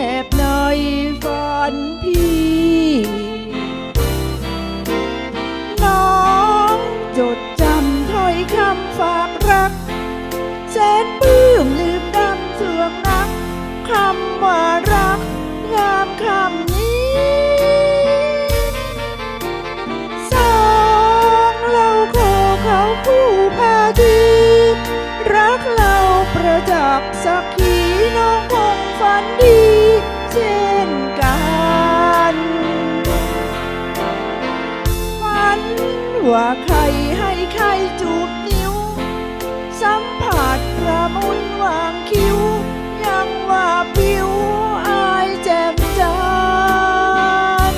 แนบในฝันพี่ น้องจดจำถ้อยคำฝากรักแสนปลื้มลืมดำสวงนักคำว่ารักงามคำนี้สองเราขอเขาผู้พาทีรักเราประจักษ์สักขีน้องคง ว่าใครให้ใครจูบนิ้ว สัมผัสประมุนวางคิ้ว ยังว่าผิวอายแจ่มจัน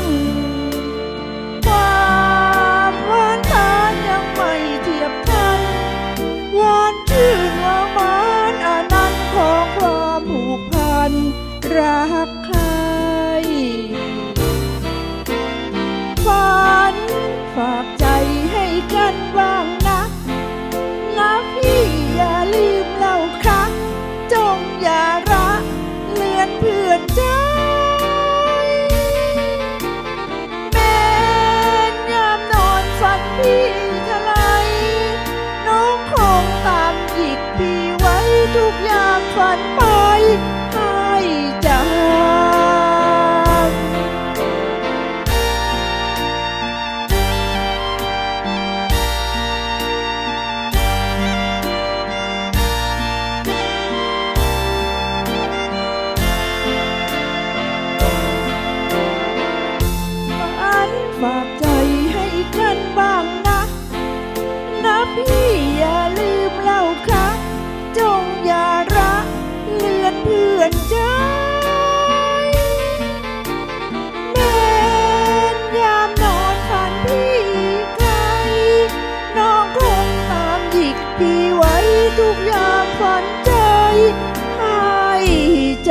ความหวานทานยังไม่เทียบกันหวานชื่นว่าหวานอันนั้นต์ของความผูกพันรัก ย พี่ไว้ทุกอย่างฝันใจให้ใจ